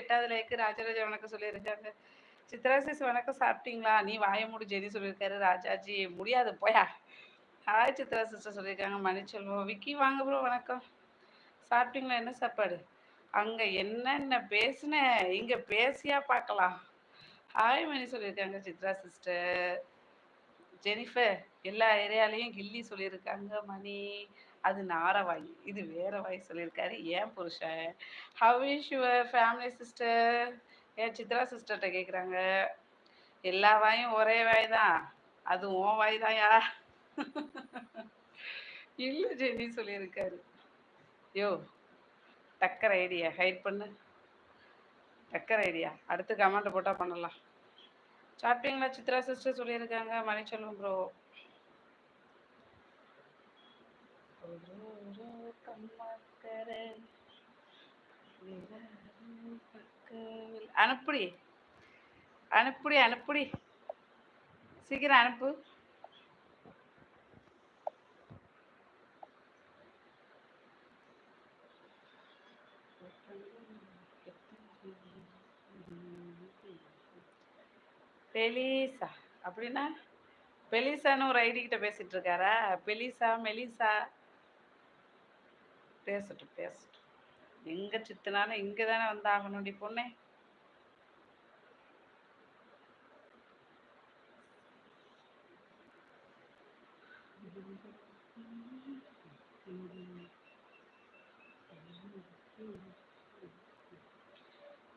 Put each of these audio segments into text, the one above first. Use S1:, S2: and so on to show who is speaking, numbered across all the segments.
S1: எட்டாவது லைக்கு ராஜராஜ வணக்கம் சொல்லியிருக்காங்க. சித்ராசிஸ் வணக்கம் சாப்பிட்டீங்களா? நீ வாய மூடி ஜெனி சொல்லியிருக்காரு ராஜாஜி. முடியாது போயா. ஹாய் சித்ரா சிஸ்டர் சொல்லியிருக்காங்க மன்னிச்செல்வம் விக்கி வாங்க ப்ரோ வணக்கம். சாப்பிட்டீங்களா? என்ன சாப்பாடு? அங்கே என்னென்ன பேசுனேன் இங்கே பேசியா பார்க்கலாம். ஹாய் மணி சொல்லியிருக்காங்க சித்ரா சிஸ்டர் ஜெனிஃபர் எல்லா ஏரியாலையும் கில்லி சொல்லியிருக்காங்க மணி. அது நாரவாய் இது வேற வாய் சொல்லியிருக்காரு. ஏன் புருஷன் how is your family sister ஏன் சித்ரா சிஸ்டர்கிட்ட கேட்குறாங்க எல்லா வாயும் ஒரே வாய் தான் அது உன் வாய் தான் யா? இல்லை ஜெனி சொல்லியிருக்காரு. யோ டக்கர் ஐடியா. ஹைட் பண்ணு. டக்கர் ஐடியா. அடுத்து கமெண்ட் போட்டால் பண்ணலாம். சாப்பிட்டீங்களா? சித்ரா சிஸ்டர் சொல்லியிருக்காங்க. மணிச்செல்வம் ப்ரோ அனுப்புடி. அனுப்புடி அனுப்புடி. சீக்கிரம் அனுப்பு. பெலிசா. அப்படின்னா பெலிசான்னு ஒரு ஐடி கிட்ட பேசிட்டு இருக்காரா? பெலிசா மெலிசா. பேசட்டும் பேசட்டும். எங்க சித்தினாலும் இங்க தானே வந்து பொண்ணே.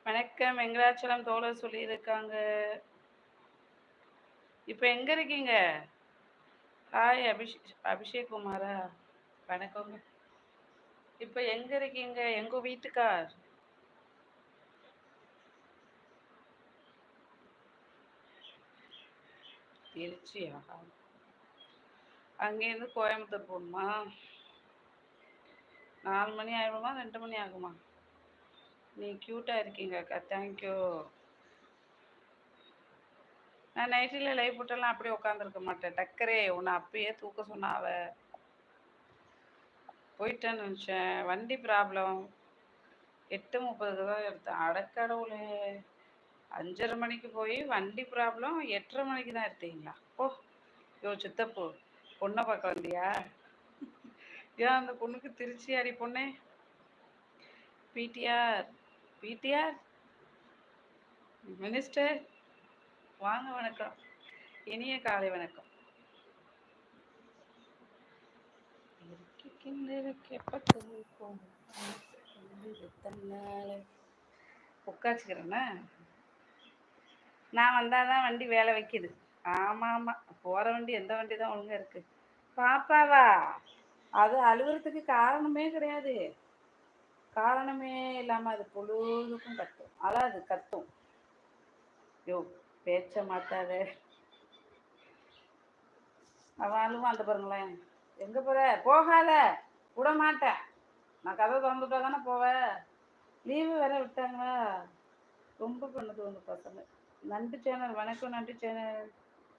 S1: வணக்கம். வெங்கடாச்சலம் தோழர் சொல்லியிருக்காங்க. இப்போ எங்க இருக்கீங்க? ஹாய் அபிஷேக் அபிஷேக் குமாரா. வணக்கங்க. இப்போ எங்க இருக்கீங்க? எங்க வீட்டுக்கார்? திருச்சியா? அங்கேருந்து கோயம்புத்தூர் போகணுமா? நாலு மணி ஆயிடுமா ரெண்டு மணி ஆகுமா? நீ க்யூட்டாக இருக்கீங்க அக்கா. தேங்க்யூ நான் நைட்டில் லைவ் போட்டெல்லாம் அப்படியே உட்காந்துருக்க மாட்டேன். டக்கரே உன்னை அப்பயே தூக்க சொன்னாவ. போயிட்டேன்னு நினச்சேன். வண்டி ப்ராப்ளம் எட்டு முப்பதுக்கு தான் எடுத்தேன். அடக்கடவுளே. அஞ்சரை மணிக்கு போய் வண்டி ப்ராப்ளம் எட்டரை மணிக்கு தான் எடுத்தீங்களா? ஓ யோ சித்தப்பு பொண்ணை பார்க்க வந்தியா? ஏன் அந்த பொண்ணுக்கு திருச்சி அடி பொண்ணே? பிடிஆர் பிடிஆர் மினிஸ்டர் வாங்க வணக்கம். இனிய காலை வணக்கம். உட்காச்சுக்கிறேன்னா? நான் வந்தாதான் வண்டி வேலை வைக்குது. ஆமா ஆமா. போற வண்டி எந்த வண்டி தான் ஒழுங்கா இருக்கு. பாப்பாவா அது அழுகுறதுக்கு காரணமே கிடையாது. காரணமே இல்லாம அது பொழுதுக்கும் கத்தும். அழாது கத்தும். யோ பேச்ச மாட்டாத அவளும் அந்த பாருங்களேன். எங்க போற? போகாத. விட மாட்டேன் நான் கதை திறந்துட்டா தானே போவேன். லீவு வேற விட்டாங்களா? ரொம்ப பண்ணுது வந்து பசங்க. நன்றி சேனல் வணக்கம் நன்றி சேனல்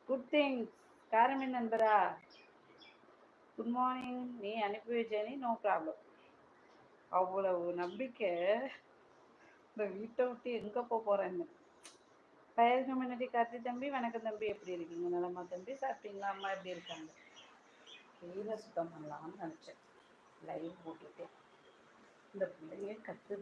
S1: குட் திங்ஸ் காரமின் நண்பரா? குட் மார்னிங் நீ அனுப்பி வச்சேனி நோ ப்ராப்ளம் அவ்வளவு நம்பிக்கை. இந்த வீட்டை விட்டு எங்கே போக போகிறேன்னு ஃபயர் கம்யூனிட்டி கார்த்தி தம்பி வணக்கம் தம்பி. எப்படி இருக்கீங்க? நலமா தம்பி சாப்பிட்டீங்களா? அம்மா எப்படி இருக்காங்க? கீழே சுத்தம் பண்ணலாம்னு நினச்சேன். லைவ் போட்டுட்டேன். இந்த பிள்ளைங்க கத்து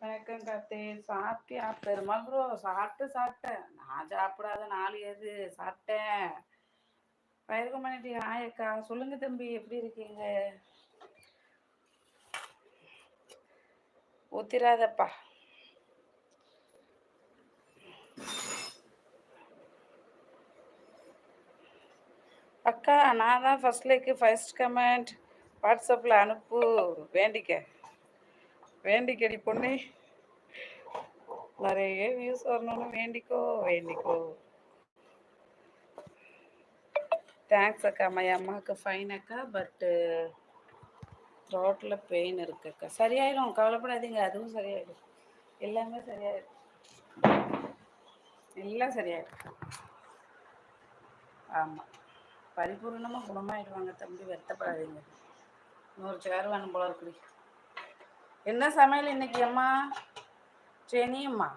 S1: வணக்கம் கத்தே சாப்பிட்டியா? பெருமாள் ப்ரோ சாப்பிட்டு சாப்பிட்டேன். நான் சாப்பிடாத நாலு ஏது சாப்பிட்டேன். ஃபயர் கம்யூனிட்டி ஆயக்கா சொல்லுங்க தம்பி எப்படி இருக்கீங்க? ஊத்திராதப்பா. அக்கா நான் தான் ஃபர்ஸ்ட் லைக்கு ஃபர்ஸ்ட் கமெண்ட் வாட்ஸ்அப்பில் அனுப்பு. வேண்டிக்க. வேண்டிக்கடி பொண்ணு. நிறைய வியூஸ் வரணும்னு வேண்டிக்கோ வேண்டிக்கோ. தேங்க்ஸ் அக்கா. மை அம்மாவுக்கு ஃபைன் அக்கா. பட்டு த்ரோட்டில் பெயின் இருக்கு அக்கா. சரியாயிடும் கவலைப்படாதீங்க. அதுவும் சரியாயிடும். எல்லாமே சரியாயிடும் எல்லாம் சரியாயிடும் ஆமாம் பரிபூர்ணமாக குணமாயிடுவாங்க தம்பி வருத்தப்படாதீங்க. நூறு சேர் வேணும் போல இருக்குடி. என்ன சமையல் இன்னைக்கு அம்மா? சரி அம்மா.